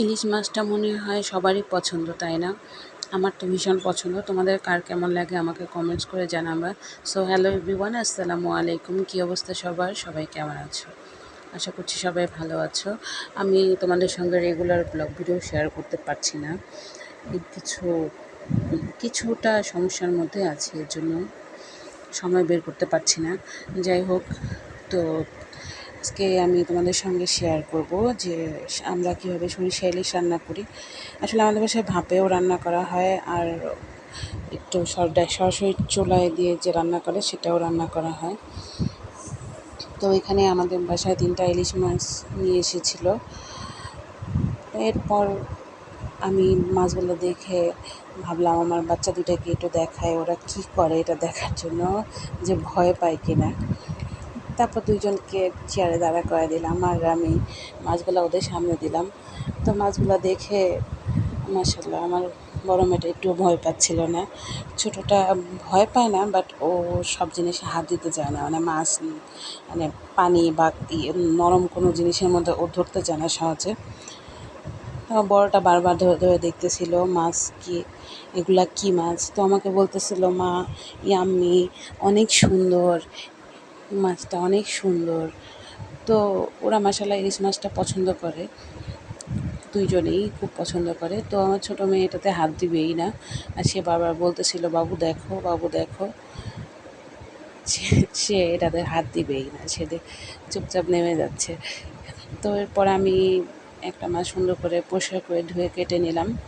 ইলিশ মাছটা মনে হয় সবারই পছন্দ, তাই না? আমার তো ভীষণ পছন্দ। তোমাদের কার কেমন লাগে আমাকে কমেন্টস করে জানাবা। সো হ্যালো এভরিওয়ান আসসালামু আলাইকুম। কী অবস্থা সবার? সবাই কেমন আছো? আশা করছি সবাই ভালো আছো। আমি তোমাদের সঙ্গে রেগুলার ব্লগ ভিডিও শেয়ার করতে পারছি না। কিছু, কিছুটা সমস্যার মধ্যে আছে, এর জন্য সময় বের করতে পারছি না। যাই হোক, তো আজকে আমি তোমাদের সঙ্গে শেয়ার করব যে আমরা কীভাবে সরিষা ইলিশ রান্না করি। আসলে আমাদের বাসায় ভাপেও রান্না করা হয় আর একটু সরাসরি চুলায় দিয়ে যে রান্না করে সেটাও রান্না করা হয়। তো এখানে আমাদের বাসায় তিনটা ইলিশ মাছ নিয়ে এসেছিল। এরপর আমি মাছগুলো দেখে ভাবলাম, আমার বাচ্চা দুটাকে একটু দেখায়, ওরা কী করে এটা দেখার জন্য যে ভয় পায় কিনা। তারপর দুইজনকে চেয়ারে দাঁড়া করে দিলাম আর আমি মাছগুলো ওদের সামনে দিলাম। তো মাছগুলো দেখে মাসাল্লাহ আমার বড় মেয়েটা একটু ভয় পাচ্ছিল না। ছোটোটা ভয় পায় না বাট ও সব জিনিসে হাত দিতে চায় না। মানে মাছ মানে পানি বা নরম কোনো জিনিসের মধ্যে ও ধরতে চায় না সহজে। বড়টা বারবার ধরে ধরে দেখতেছিল, মাছ কি, এগুলা কি মাছ? তো আমাকে বলতেছিল, মা ইয়াম্মি অনেক সুন্দর মাছটা অনেক সুন্দর। তো ওরা মাসাল্লাহ ইলিশ মাছটা পছন্দ করে। দুইজনেই খুব পছন্দ করে। তো আমার ছোটো মেয়ে এটাতে হাত দিবেই না। আর সে বারবার বলতেছিল, বাবু দেখো বাবু দেখো। সে এটাতে হাত দিবেই না। সে চুপচাপ নেমে যাচ্ছে। তো এরপর আমি একটা মাছ সুন্দর করে পরিষ্কার করে ধুয়ে কেটে নিলাম।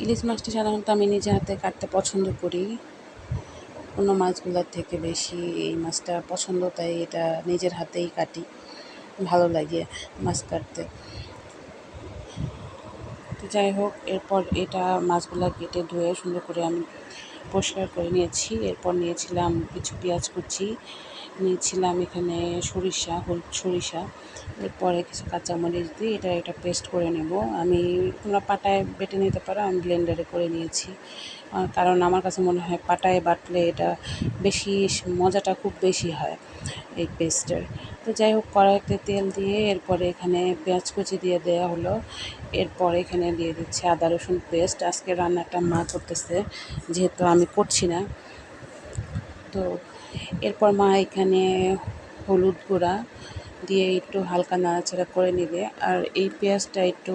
ইলিশ মাছটা সাধারণত আমি নিজে হাতে কাটতে পছন্দ করি। অন্য মাছগুলোর থেকে বেশি এই মাছটা পছন্দ, তাই এটা নিজের হাতেই কাটি। ভালো লাগে মাছ কাটতে। তো যাই হোক, এরপর এটা মাছগুলো কেটে ধুয়ে সুন্দর করে আমি পরিষ্কার করে নিয়েছি। এরপর নিয়েছিলাম কিছু পেঁয়াজ কুচি, নিয়েছিলাম এখানে সরিষা, হলুদ সরিষা। এরপরে কিছু কাঁচামরিচ দিয়ে এটা এটা পেস্ট করে নেব। আমি তোমরা পাটায় বেটে নিতে পারো, আমি ব্লেন্ডারে করে নিয়েছি। কারণ আমার কাছে মনে হয় পাটায় বাটলে এটা বেশি মজাটা খুব বেশি হয় এই পেস্টের। তো যাই হোক, কড়াইতে তেল দিয়ে এরপরে এখানে পেঁয়াজ কুচি দিয়ে দেওয়া হলো। এরপর এখানে দিয়ে দিচ্ছি আদা রসুন পেস্ট। আজকে রান্নাটা মা করতেছে, যেহেতু আমি করছি না। তো এরপর মা এখানে হলুদ গুঁড়া দিয়ে একটু হালকা নাড়াচাড়া করে নেবে। আর এই পেঁয়াজটা একটু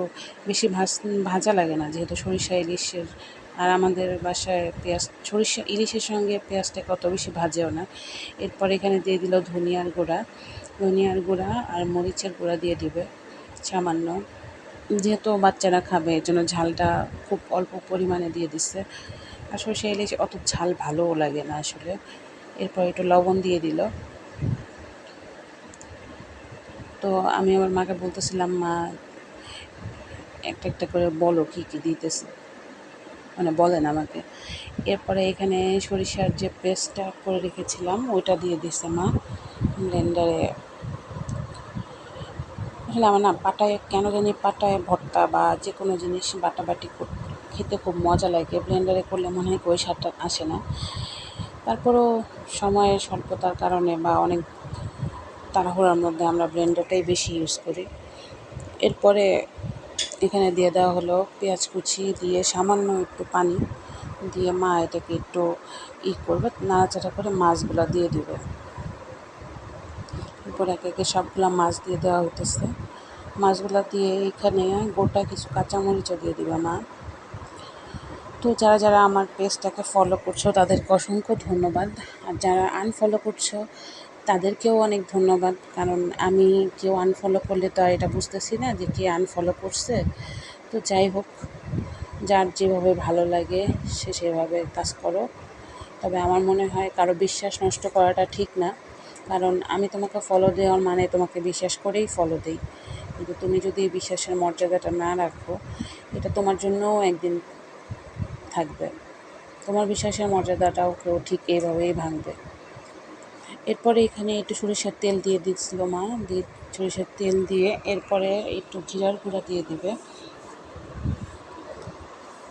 বেশি ভাজ, ভাজা লাগে না, যেহেতু সরিষা, ইলিশের আর আমাদের বাসায় পেঁয়াজ, সরিষা, ইলিশের সঙ্গে পেঁয়াজটা কত বেশি ভাজেও না। এরপর এখানে দিয়ে দিল ধনিয়ার গুঁড়া। ধনিয়ার গুঁড়া আর মরিচের গুঁড়া দিয়ে দিবে সামান্য। যেহেতু বাচ্চারা খাবে, এর জন্য ঝালটা খুব অল্প পরিমাণে দিয়ে দিচ্ছে। আর সরষে ইলিশ অত ঝাল ভালোও লাগে না আসলে। এরপর একটু লবণ দিয়ে দিল। তো আমি আমার মাকে বলতেছিলাম, মা, একটা একটা করে বলো কী কী দিতেছে? মানে বলেন আমাকে। এরপরে এখানে সরিষার যে পেস্টটা করে রেখেছিলাম, ওইটা দিয়ে দিছে মা। ব্লেন্ডারে আসলে আমার না পাটায় কেন জানি পাটায় ভর্তা বা যে কোনো জিনিস বাটাবাটি খেতে খুব মজা লাগে। ব্লেন্ডারে করলে মনে হয় ওই স্বাদটা আসে না। তারপরও সময়ের স্বল্পতার কারণে বা অনেক তাড়াহুড়ার মধ্যে আমরা ব্লেন্ডারটাই বেশি ইউজ করি। এরপরে এখানে দিয়ে দেওয়া হলো পেঁয়াজ কুচি দিয়ে সামান্য একটু পানি দিয়ে মা এটাকে একটু ই করবে, নাড়াচাড়া করে মাছগুলো দিয়ে দেবে। এরপর একে একে সবগুলো মাছ দিয়ে দেওয়া হইতেছে। মাছগুলো দিয়ে এখানে গোটা কিছু কাঁচামরিচও দিয়ে দিবে মা। তো যারা যারা আমার পেজটাকে ফলো করছ, তাদেরকে অসংখ্য ধন্যবাদ। আর যারা আনফলো করছ, তাদেরকেও অনেক ধন্যবাদ। কারণ আমি কেউ আনফলো করলে তো আর এটা বুঝতেছি না যে কে আনফলো করছে। তো যাই হোক, যার যেভাবে ভালো লাগে, সে সেভাবে কাজ করো। তবে আমার মনে হয় কারও বিশ্বাস নষ্ট করাটা ঠিক না। কারণ আমি তোমাকে ফলো দেওয়ার মানে তোমাকে বিশ্বাস করেই ফলো দিই। কিন্তু তুমি যদি এই বিশ্বাসের মর্যাদাটা না রাখো, এটা তোমার জন্যও একদিন থাকবে। তোমার বিশ্বাসের মর্যাদাটাও কেউ ঠিক এইভাবেই ভাঙবে। এরপরে এখানে একটু সরিষার তেল দিয়ে দিচ্ছিল মা, দিয়ে সরিষার তেল দিয়ে এরপরে একটু জিরার গুঁড়া দিয়ে দিবে।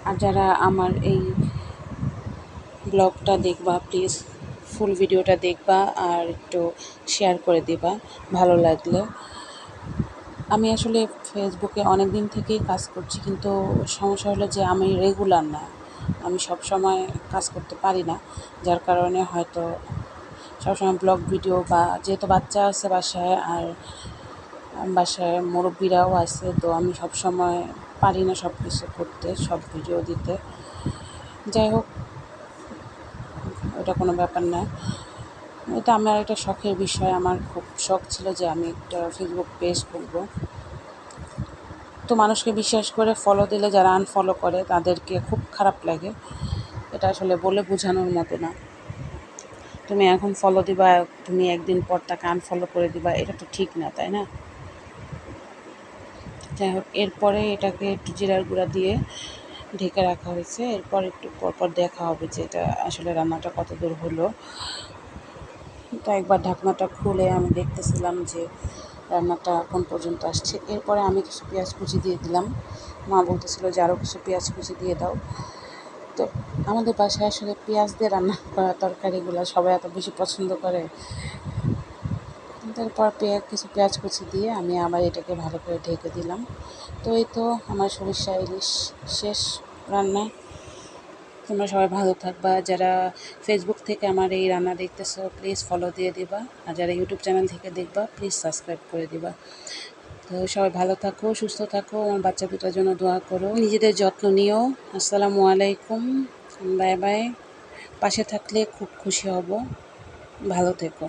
আর যারা আমার এই ব্লগটা দেখবা প্লিজ ফুল ভিডিওটা দেখবা আর একটু শেয়ার করে দিবা, ভালো লাগলে। আমি আসলে ফেসবুকে অনেক দিন থেকেই কাজ করছি, কিন্তু সমস্যা হলো যে আমি রেগুলার না। আমি সব সময় কাজ করতে পারি না, যার কারণে হয়তো সবসময় ব্লগ ভিডিও বা যেহেতু বাচ্চা আছে বাসায় আর বাসায় মুরব্বীরাও আছে, তো আমি সব সময় পারি না সব কিছু করতে, সব ভিডিও দিতে। যাই হোক ওটা কোনো ব্যাপার না। এটা আমার একটা শখের বিষয়। আমার খুব শখ ছিল যে আমি একটা ফেসবুক পেজ খুলবো। তো মানুষকে বিশ্বাস করে ফলো দিলে, যারা আনফলো করে, তাদেরকে খুব খারাপ লাগে। এটা আসলে বলে বোঝানোর মতো না। তুমি এখন ফলো দিবা, তুমি একদিন পর তাকে আনফলো করে দিবা, এটা তো ঠিক না, তাই না? যাই হোক, এরপরে এটাকে একটু জিরার গুঁড়া দিয়ে ঢেকে রাখা হয়েছে। এরপর একটু পরপর দেখা হবে যে এটা আসলে রান্নাটা কত দূর হলো। তো একবার ঢাকনাটা খুলে আমি দেখতেছিলাম যে রান্নাটা কোন পর্যন্ত আসছে। এরপরে আমি কিছু পেঁয়াজ কুচি দিয়ে দিলাম। মা বলতেছিল যে আরও কিছু পেঁয়াজ কুচি দিয়ে দাও। তো আমাদের বাসায় আসলে পেঁয়াজ দিয়ে রান্না করা তরকারিগুলো সবাই এত বেশি পছন্দ করে। তারপর পেঁয়াজ, কিছু পেঁয়াজ কুচি দিয়ে আমি আবার এটাকে ভালো করে ঢেকে দিলাম। তো এই তো আমার সরিষা ইলিশ শেষ রান্না। তোমরা সবাই ভালো থাকবা। যারা ফেসবুক থেকে আমার এই রান্না দেখতেছো প্লিজ ফলো দিয়ে দিবা। আর যারা ইউটিউব চ্যানেল থেকে দেখবা প্লিজ সাবস্ক্রাইব করে দিবা। তো সবাই ভালো থাকো, সুস্থ থাকো, আমার বাচ্চা দুটার জন্য দোয়া করো। নিজেদের যত্ন নিও। আসসালামু আলাইকুম। Bye bye. পাশে থাকলে খুব খুশি হব। ভালো থেকো।